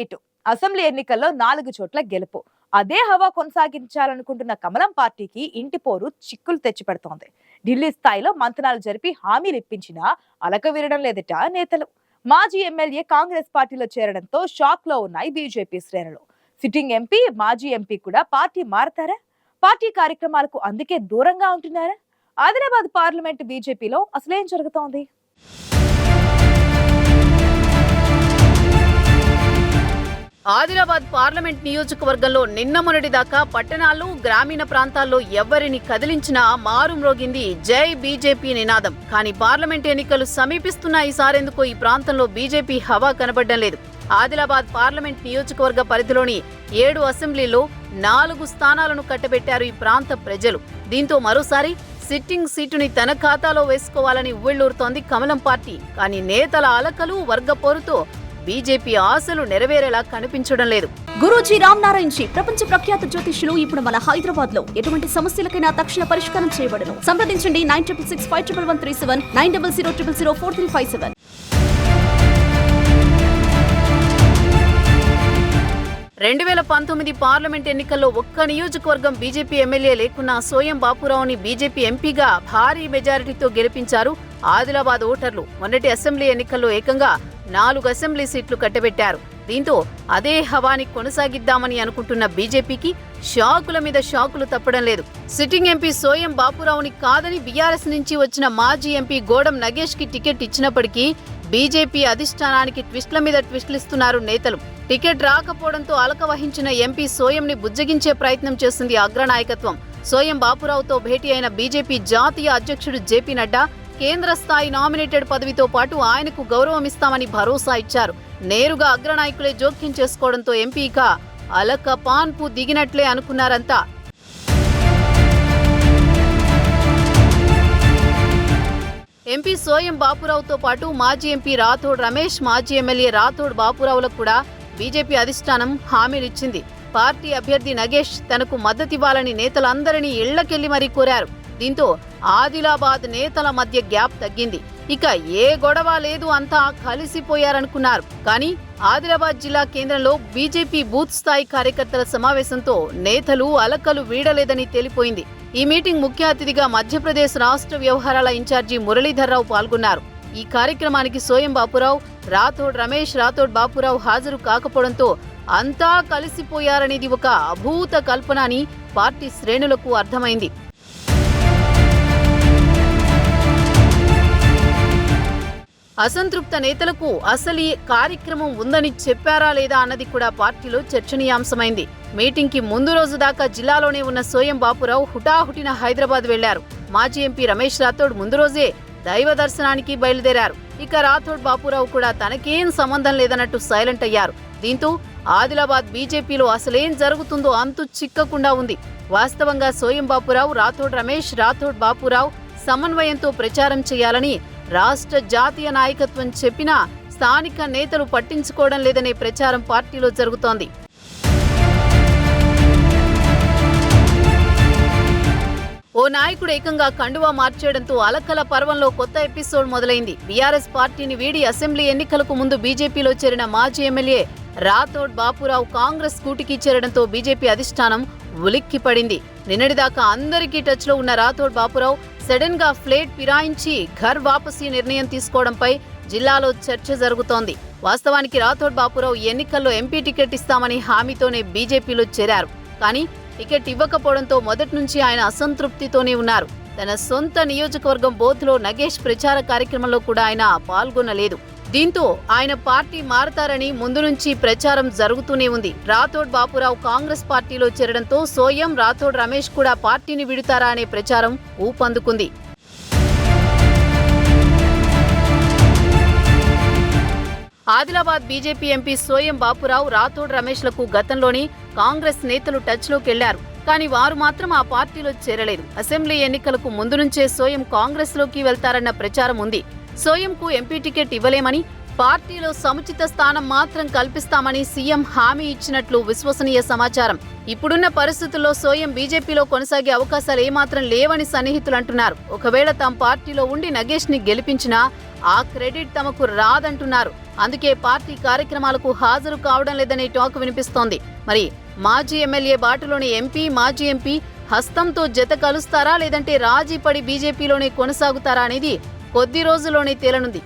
Seat. Assembly ఎన్నికల్లో నాలుగు చోట్ల గెలుపు. అదే హవా కొనసాగించాలనుకుంటున్న కమలం పార్టీకి ఇంటి పోరు చిక్కులు తెచ్చిపెడుతోంది. ఢిల్లీ స్థాయిలో మంతనాలు జరిపి హామీలు ఇప్పించినా అలక విరడం లేదట నేతలు. మాజీ ఎమ్మెల్యే కాంగ్రెస్ పార్టీలో చేరడంతో షాక్లో ఉన్నాయి బీజేపీ శ్రేణులు. సిట్టింగ్ ఎంపీ మాజీ ఎంపీ కూడా పార్టీ మారతారా? పార్టీ కార్యక్రమాలకు అందుకే దూరంగా ఉంటున్నారా? ఆదిలాబాద్ పార్లమెంట్ బీజేపీలో అసలేం జరుగుతోంది? ఆదిలాబాద్ పార్లమెంట్ నియోజకవర్గంలో నిన్న మొన్నటి దాకా పట్టణాలు గ్రామీణ ప్రాంతాల్లో ఎవరిని కదిలించినా మారుమ్రోగింది జై బీజేపీ నినాదం. కానీ పార్లమెంట్ ఎన్నికలు సమీపిస్తున్న ఈసారెందుకో ఈ ప్రాంతంలో బీజేపీ హవా కనబడడం లేదు. ఆదిలాబాద్ పార్లమెంట్ నియోజకవర్గ పరిధిలోని ఏడు అసెంబ్లీలో నాలుగు స్థానాలను కట్టబెట్టారు ఈ ప్రాంత ప్రజలు. దీంతో మరోసారి సిట్టింగ్ సీటుని తన ఖాతాలో వేసుకోవాలని ఉవ్విళ్ళూరుతోంది కమలం పార్టీ. కానీ నేతల అలకలు వర్గ పోరుతో బీజేపీ ఆశలు నెరవేరేలా కనిపించడం లేదు. గురూజీ రామ్ నారాయణ్ జీ ప్రపంచ ప్రఖ్యాత జ్యోతిష్యులు ఇప్పుడు మన హైదరాబాద్లో ఎటువంటి సమస్యలకైనా తక్షణ పరిష్కారం చేయబడను. సంప్రదించండి nine triple six five triple one three seven nine double zero triple zero four three five seven. రెండు వేల పంతొమ్మిది పార్లమెంట్ ఎన్నికల్లో ఒక్క నియోజకవర్గం బీజేపీ ఎమ్మెల్యే లేకున్నా సోయం బాపురావుని బీజేపీ ఎంపీగా భారీ మెజారిటీతో గెలిపించారు ఆదిలాబాద్ ఓటర్లు. మొన్నటి అసెంబ్లీ ఎన్నికల్లో ఏకంగా నాలుగు అసెంబ్లీ సీట్లు కట్టబెట్టారు. దీంతో అదే హవాని కొనసాగిద్దామని అనుకుంటున్న బీజేపీకి షాకుల మీద షాకులు తప్పడం లేదు. సిట్టింగ్ ఎంపీ సోయం బాపురావుని కాదని బీఆర్ఎస్ నుంచి వచ్చిన మాజీ ఎంపీ గోడం నగేష్కి టికెట్ ఇచ్చినప్పటికీ బీజేపీ అధిష్టానానికి ట్విస్ట్ల మీద ట్విస్టులు ఇస్తున్నారు నేతలు. టికెట్ రాకపోవడంతో అలక వహించిన ఎంపీ సోయంని బుజ్జగించే ప్రయత్నం చేస్తుంది అగ్రనాయకత్వం. సోయం బాపురావుతో భేటీ అయిన బీజేపీ జాతీయ అధ్యక్షుడు జేపీ నడ్డా కేంద్ర స్థాయి నామినేటెడ్ పదవితో పాటు ఆయనకు గౌరవం ఇస్తామని భరోసా ఇచ్చారు. నేరుగా అగ్రనాయకులే జోక్యం చేసుకోవడంతో ఎంపీగా అలక పాన్పు దిగినట్లే అనుకున్నారంతా. ఎంపీ సోయం బాపురావుతో పాటు మాజీ ఎంపీ రాథోడ్ రమేష్ మాజీ ఎమ్మెల్యే రాథోడ్ బాపురావులకు కూడా బీజేపీ అధిష్టానం హామీలిచ్చింది. పార్టీ అభ్యర్థి నగేష్ తనకు మద్దతివ్వాలని నేతలందరినీ ఇళ్ళకెళ్ళి మరీ కోరారు. దీంతో ఆదిలాబాద్ నేతల మధ్య గ్యాప్ తగ్గింది. ఇక ఏ గొడవ లేదు అంతా కలిసిపోయారనుకున్నారు. కానీ ఆదిలాబాద్ జిల్లా కేంద్రంలో బీజేపీ బూత్ స్థాయి కార్యకర్తల సమావేశంతో నేతలు అలకలు వీడలేదని తేలిపోయింది. ఈ మీటింగ్ ముఖ్య అతిథిగా మధ్యప్రదేశ్ రాష్ట్ర వ్యవహారాల ఇన్ఛార్జి మురళీధర్రావు పాల్గొన్నారు. ఈ కార్యక్రమానికి సోయం బాపురావు రాథోడ్ రమేష్ రాథోడ్ బాపురావు హాజరు కాకపోవడంతో అంతా కలిసిపోయారనేది ఒక అభూత కల్పన అని పార్టీ శ్రేణులకు అర్థమైంది. అసంతృప్త నేతలకు అసలు ఈ కార్యక్రమం ఉందని చెప్పారా లేదా అన్నది కూడా పార్టీలో చర్చనీయాంశమైంది. మీటింగ్కి ముందు రోజు దాకా జిల్లాలోనే ఉన్న సోయం బాపురావు హుటాహుటిన హైదరాబాద్ వెళ్ళారు. మాజీ ఎంపీ రమేష్ రాథోడ్ ముందు రోజే దైవ దర్శనానికి బయలుదేరారు. ఇక రాథోడ్ బాపురావు కూడా తనకేం సంబంధం లేదన్నట్టు సైలెంట్ అయ్యారు. దీంతో ఆదిలాబాద్ బీజేపీలో అసలేం జరుగుతుందో అంతు చిక్కకుండా ఉంది. వాస్తవంగా సోయం బాపురావు రాథోడ్ రమేష్ రాథోడ్ బాపురావు సమన్వయంతో ప్రచారం చేయాలని రాష్ట్ర జాతీయ నాయకత్వం చెప్పినా స్థానిక నేతలు పట్టించుకోవడం లేదనే ప్రచారం పార్టీలో జరుగుతోంది. ఓ నాయకుడు ఏకంగా కండువా మార్చేయడంతో అలకల పర్వంలో కొత్త ఎపిసోడ్ మొదలైంది. బీఆర్ఎస్ పార్టీని వీడి అసెంబ్లీ ఎన్నికలకు ముందు బీజేపీలో చేరిన మాజీ ఎమ్మెల్యే రాథోడ్ బాపురావు కాంగ్రెస్ కూటికి చేరడంతో బీజేపీ అధిష్టానం ఉలిక్కిపడింది. నిన్నటిదాకా అందరికీ టచ్లో ఉన్న రాథోడ్ బాపురావు సడన్గా ఫ్లేట్ ఫిరాయించి ఘర్ వాపసీ నిర్ణయం తీసుకోవడంపై జిల్లాలో చర్చ జరుగుతోంది. వాస్తవానికి రాథోడ్ బాపురావు ఎన్నికల్లో ఎంపీ టికెట్ ఇస్తామని హామీతోనే బీజేపీలో చేరారు. కానీ టికెట్ ఇవ్వకపోవడంతో మొదటి నుంచి ఆయన అసంతృప్తితోనే ఉన్నారు. తన సొంత నియోజకవర్గం బోధ్లో నగేష్ ప్రచార కార్యక్రమంలో కూడా ఆయన పాల్గొనలేదు. దీంతో ఆయన పార్టీ మారతారని ముందు నుంచి ప్రచారం జరుగుతూనే ఉంది. రాథోడ్ బాపురావు కాంగ్రెస్ పార్టీలో చేరడంతో సోయం రాథోడ్ రమేష్ కూడా పార్టీని విడుతారా అనే ప్రచారం ఊపందుకుంది. ఆదిలాబాద్ బీజేపీ ఎంపీ సోయం బాపురావు రాథోడ్ రమేష్లకు గతంలోని కాంగ్రెస్ నేతలు టచ్లోకి వెళ్ళారు కానీ వారు మాత్రం ఆ పార్టీలో చేరలేదు. అసెంబ్లీ ఎన్నికలకు ముందు నుంచే సోయం కాంగ్రెస్లోకి వెళ్తారన్న ప్రచారం ఉంది. సోయంకు ఎంపీ టికెట్ ఇవ్వలేమని పార్టీలో సముచిత స్థానం మాత్రం కల్పిస్తామని సీఎం హామీ ఇచ్చినట్లు విశ్వసనీయ సమాచారం. ఇప్పుడున్న పరిస్థితుల్లో సోయం బీజేపీలో కొనసాగే అవకాశాలు ఏమాత్రం లేవని సన్నిహితులు అంటున్నారు. ఒకవేళ తమ పార్టీలో ఉండి నగేష్ని గెలిపించినా ఆ క్రెడిట్ తమకు రాదంటున్నారు. అందుకే పార్టీ కార్యక్రమాలకు హాజరు కావడం లేదనే టాక్ వినిపిస్తోంది. మరి మాజీ ఎమ్మెల్యే బాటలోని ఎంపీ మాజీ ఎంపీ హస్తంతో జత కలుస్తారా లేదంటే రాజీ పడి బీజేపీలోనే కొనసాగుతారా అనేది కొద్ది రోజుల్లోనే తేలనుంది.